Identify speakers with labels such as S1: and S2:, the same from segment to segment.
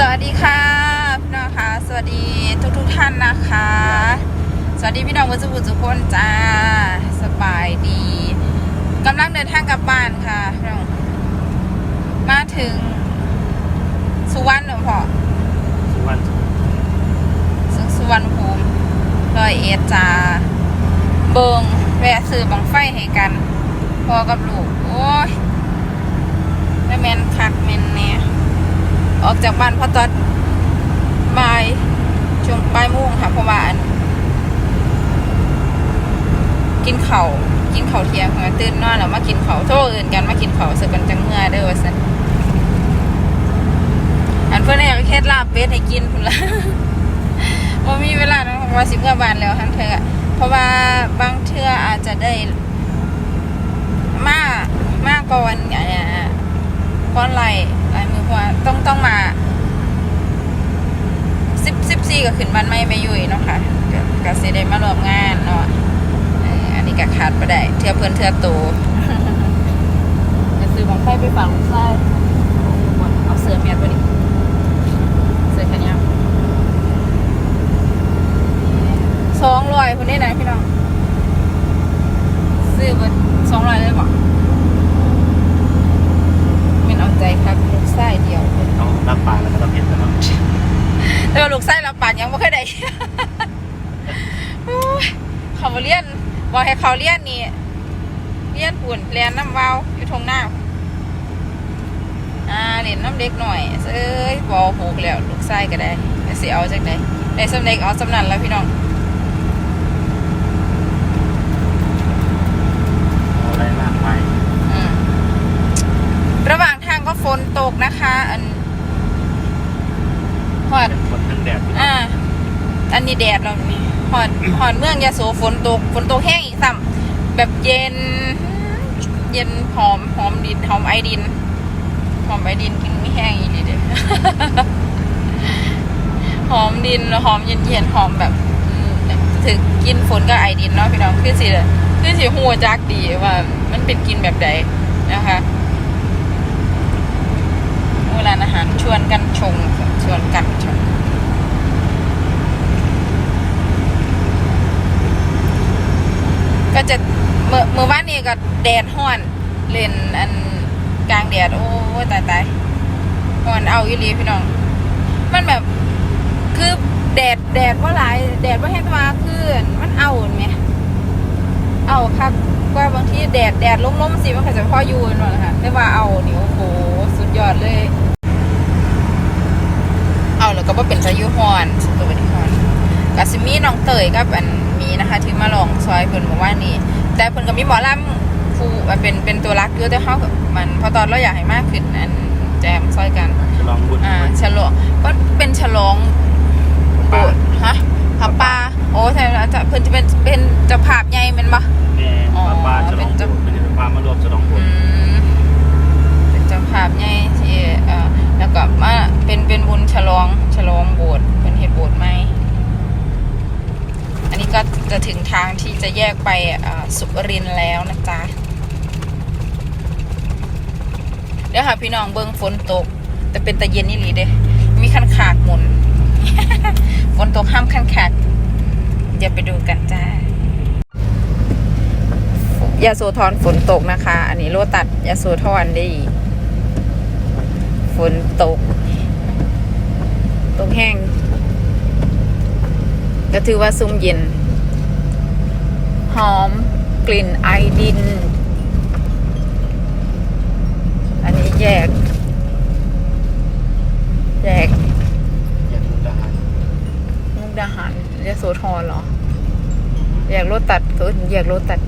S1: สวัสดีค่ะพี่น้องค่ะสวัสดีทุกทุกๆท่านนะคะ สวัสดีพี่น้องวัชบุทุกคนจ้าสบายดีกำลังเดินทางกลับบ้านค่ะพี่น้องมาถึงสุวรรณหลวงพ่อ
S2: สุวรรณ
S1: ซึ่งสุวรรณภูมิร้อยเอ็ดจ้าเบิงแวะซื้อบังไฟให้กันพอกับลูก โอ้ยแล้วแมนคักแมนเนี่ย ออกจากบ้านพอตอนบ่ายช่วงบ่ายโมงค่ะเพราะว่ากินเขากินเข่าเทียงค่ะตื่นนอนแล้วมากินเขาวโทษอื่นกันมากินเขาเสกันจังเมื่อเด้อว่าสันอันเพื่อนอยากเฮ็ดลาบเป็ดให้กินพุ่นละว่ามีเวลาเนาะว่าสิเมื่อบานแล้วทั้งเธอเพราะว่าบางเทื่ออาจจะได้มากมากก่อนอ่ก้อนไหล ว่าต้องต้องมาสิบสิบสี่ก็ขึ้นบ้านไม่ไม่ยุ่ยเนาะค่ะก็ก็สิได้มารวมงานเนาะอันนี้ก็ขาดไปได้ เทือเพื่อนเทือโตจะซื้อของไฟไปฝังไส้เอาเสือเมียตัวนี้เสือแขนยาวสองร้อยคนนี้ไหนพี่น้องซื้อเบนสองร้อยเลยบอก ใจครับลูกไส้เดียวเลย
S2: ต้องรับปากแล้วก็ต้องเห็นกันเนาะ
S1: แต่ว่าลูกไส้เราป่านยังไม่เคยได้โอ้ยเขามาเลี้ยนบอกให้เขาเลี้ยนนี่เลี้ยนปุ่นเลี้ยนน้ำวาวอยู่ทงหน้าอ่าเล่นน้ำเด็กหน่อยเอ้ยบอผูกแล้วลูกไส้ก็ได้แต่สิเอาจากไหนได้สำเร็จเอาสำนันแล้วพี่น้อง
S2: เอาอะไรมากมาย
S1: อืมระหว่างทางก็ฝนตกนะคะ อันหอด
S2: เป็นคนทั้งแดด
S1: อ่า อันนี้แดดเรานี่หอดหอดเมืองยาโสฝนตกฝนตกแห้งอีกซ้ำแบบเย็น เย็นหอมหอมดินหอมไอดินหอมไอดินกินไม่แห้งอีกเลยเด้อหอมดินหอมเย็นเย็นๆหอมแบบอืมถึงกินฝนกับไอดินเนาะพี่น้องคือสิคือสิหัวจักดีว่า มันเป็นกินแบบใดนะคะ เวลาอาหารชวนกันชงชวนกันชงก็จะเมื่อเมื่อวานนี้ก็แดดห้อนเล่นอันกลางแดดโอ้ตายตายห้อนเอาอีลีพี่น้อง มันแบบคือแดดแดดว่าหลายแดดว่าแห้งแตว่าคือมันเอาไหมเอาครับว่าบางทีแดดแดดล้มๆสิมันก็จะพออยู่นั่นแหละค่ะแต่ว่าเอานี่โอ้โหสุดยอดเลย เอาแล้วก็ว่าเป็นสายุฮอนตัวเป็นฮอนกาซิมีน้องเตยกับอันมีนะคะที่มาลองซอยเพิ่นบอกว่านี่ แต่เพิ่นก็มีหมอลำผู้อะเป็นเป็นตัวรักอยู่แต่เขาก็มันพอตอนเราอยากให้มากขึ้นอันแจมซอยกัน
S2: ฉลองบุญ
S1: อ่าฉลองก็เป็นฉลอง
S2: ปา
S1: โบสถ์ฮะผับปลาโอ้ใช่แล้วจะเพิ่นจะเป็นเป็นเจ้าภาพใหญ่แม่นบ่
S2: แม่
S1: อ๋อ
S2: ปาปาฉลอง
S1: เป็นเจ้า
S2: บุญเป็นปามารวมฉลองบุ
S1: อื
S2: ญ
S1: มเป็นเจ้าภาพใหญ่ที่เอ่อแล้วก็มาเป็นเป็นบุญฉลองฉลองโบสถ์เพิ่นเฮ็ดโบสถ์ใหมอันนี้ก็จะถึงทางที่จะแยกไปสุรินแล้วนะจ๊ะเดี๋ยวค่ะพี่น้องเบิ้งฝนตก แต่เป็นตะเย็นนี่หลีเด้มีคันขาดหมุนฝนตกห้ามคันขาดเดี๋ยวไปดูกันจ้ายาโซทอนฝนตกนะคะ อันนี้โลตัดยาโซทอนได้ ฝนตก ตกแห้งก็ถือว่าซุ่มเย็น หอมกลิ่นไอดิน อันนี้แยก แยก
S2: อยากมุกดาหาร
S1: มุกดาหารยโสธรเหรอ แยกรถตัดก็แยกรถตัด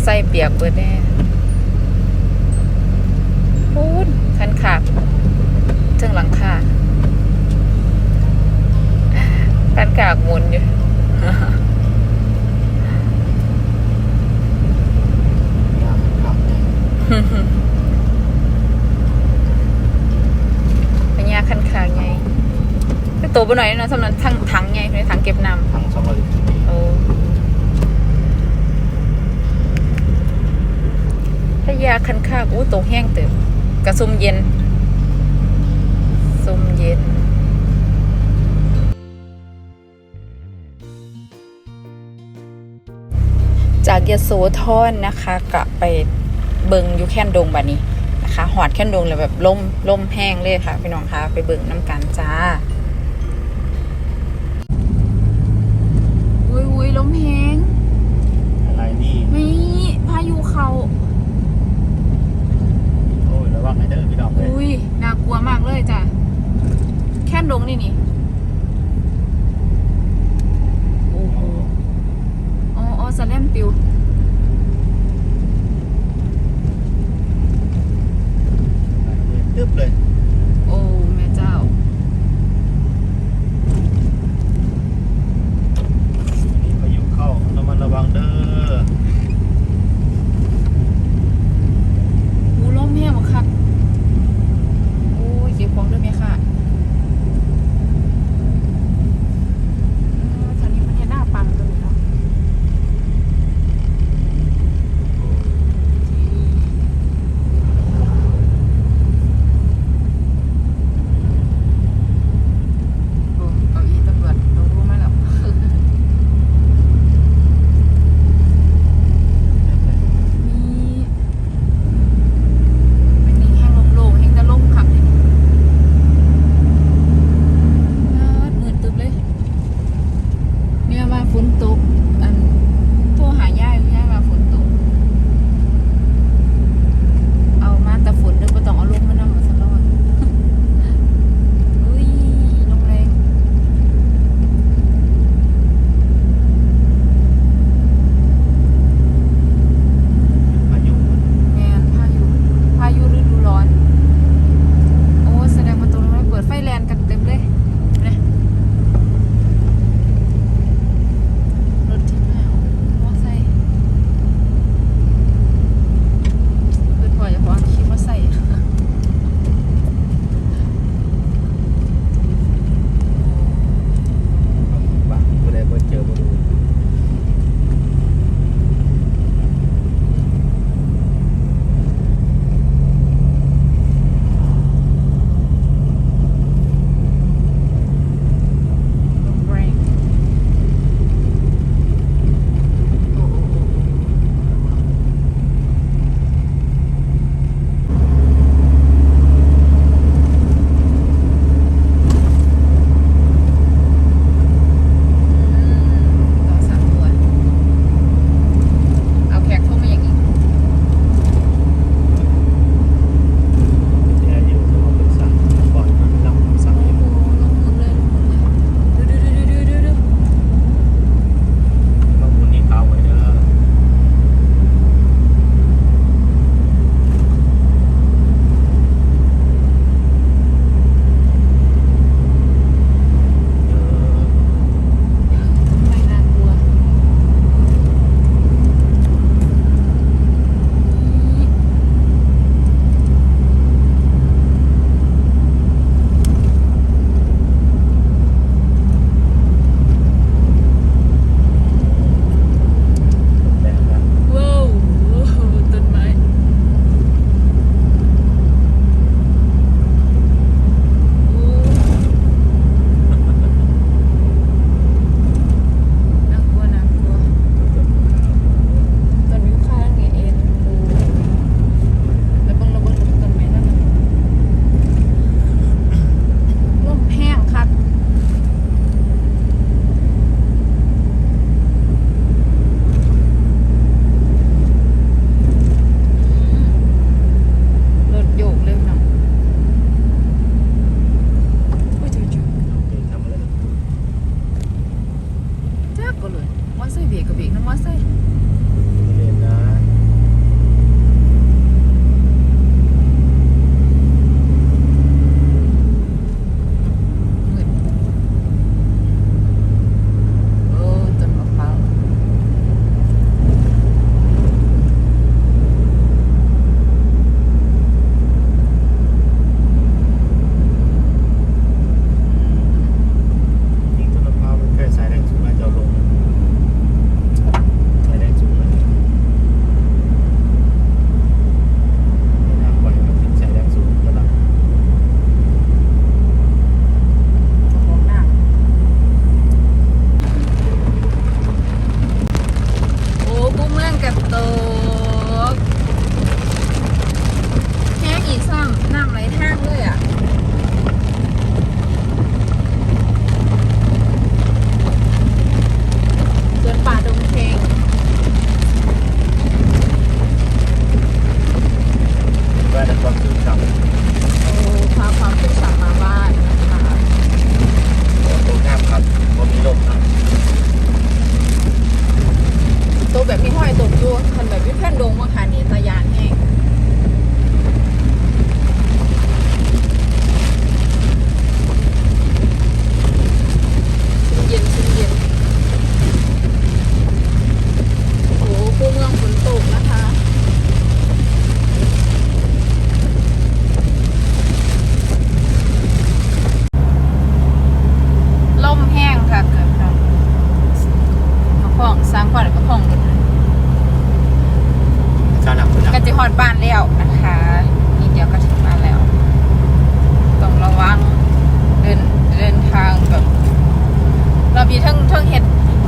S1: โอ้มอไซค์เปียกเปิดแน่พูดคันขาดเทิงหลังคาคันขากหมุนอยู่
S2: อยากขับเนี่ย
S1: พญาคันขางไงตัวบ่หน่อยนะสำหรับทั้งถังไงในถังเก็บน้
S2: ทางสองร้อยสิบำ
S1: โอ้ ยาคันคากอู้ตกแห้งเติบกระซุมเย็นซุมเย็นจากยโสธรนะคะกลับไปเบิงอยู่แค่นดงบัดนี้นะคะหอดแค่นดงเลยแบบล่มล่มแห้งเลยค่ะพี่น้องคะไปเบิงน้ำกันจ้าอุ้ยอุ้ยลมแห้ง
S2: อะไรนี่
S1: มีพายุเขา
S2: โอ้ยระวังให้เด้อพี่น้องเลย
S1: อุ้ยน่ากลัวมากเลยจ้ะแค่นลงนี่นี่โอ้โหอ๋ออ๋อสแลมปิว
S2: ตึ๊บเลย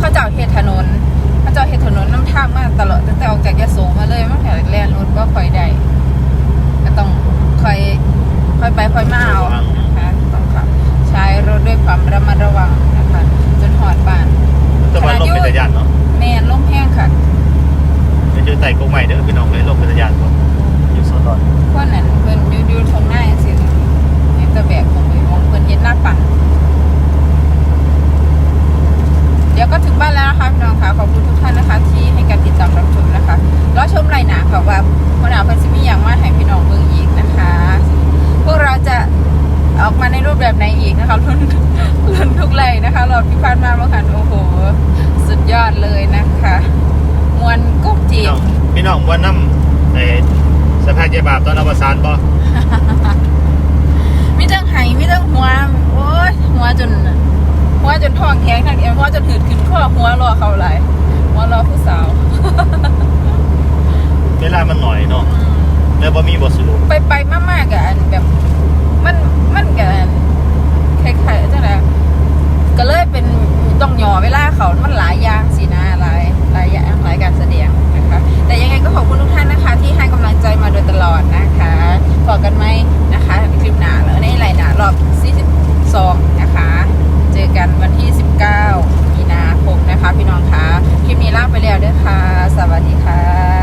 S1: เขา
S2: เจ้าเฮ
S1: ถนนเขาเจ้าเฮถนนน้ำทางมากตลอดแต่ออกจากยะโสมาเลยตั้งแต่แรกรถก็าคอยได้ก็ต้องคอยคอยไปคอยมาเอาต้องขับใช้รถด้วยความระมัดระวังนะคะ จนหอดบ้าน
S2: แต่ว่เป็นระยะเนาะ
S1: แมนลมแห้งค่ะ
S2: จะอยู่ใต้กงใหม่เด้อพี่น้องเลยลมเป็นระยาก่อนอยู่โซนดอน
S1: คนนั้นเป็นอยู่อยู่ทางหน้า น้ำไอ้สภาพเจ็บบาปตอนอวสานบ่มีเรื่องไมีเรื่หัว โอ้ยหัวจนหัวจนท้องแข็งทั้งเอวหัวจนหืดขึ้นข้อหัวรอเขาไหลหัวรอผู้สาว เวลามันหน่อยเนาะแล้วบ่มีบทสรุปไปไปมากๆกัอันแบบ มันมันกับอันคล้ายๆจังไดก็เลยเป็น
S2: ต้องยอเวลาเขามันหลาย
S1: อกันไหมนะคะคลิปหนาแล้วในไหลหนารอบ42นะคะ เจอกันวั
S2: นที่ 19 มีนาคมนะคะ พี่น้องคะค
S1: ลิปนี้ลาไปแล้วด้วยค่ะ สวัสดีค่ะ